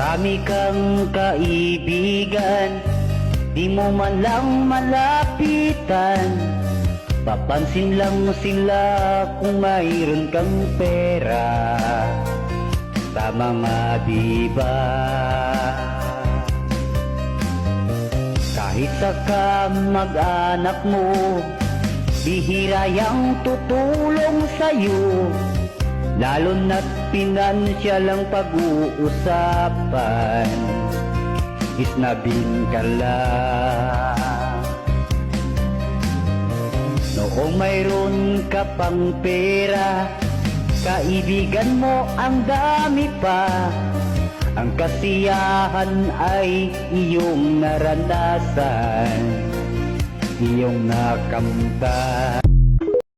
Marami kang kaibigan Di mo man lang malapitan. Papansin lang sila kung mayroon kang pera. Tama nga di ba? Kahit sa kamag-anak mo Bihira yang tutulong sa'yo Lalo na't pinansya lang pag-uusapan. Isnabing ka lang. Noong mayroon ka pang pera Kaibigan mo ang dami pa. Ang kasiyahan ay iyong naranasan Iyong nakamtan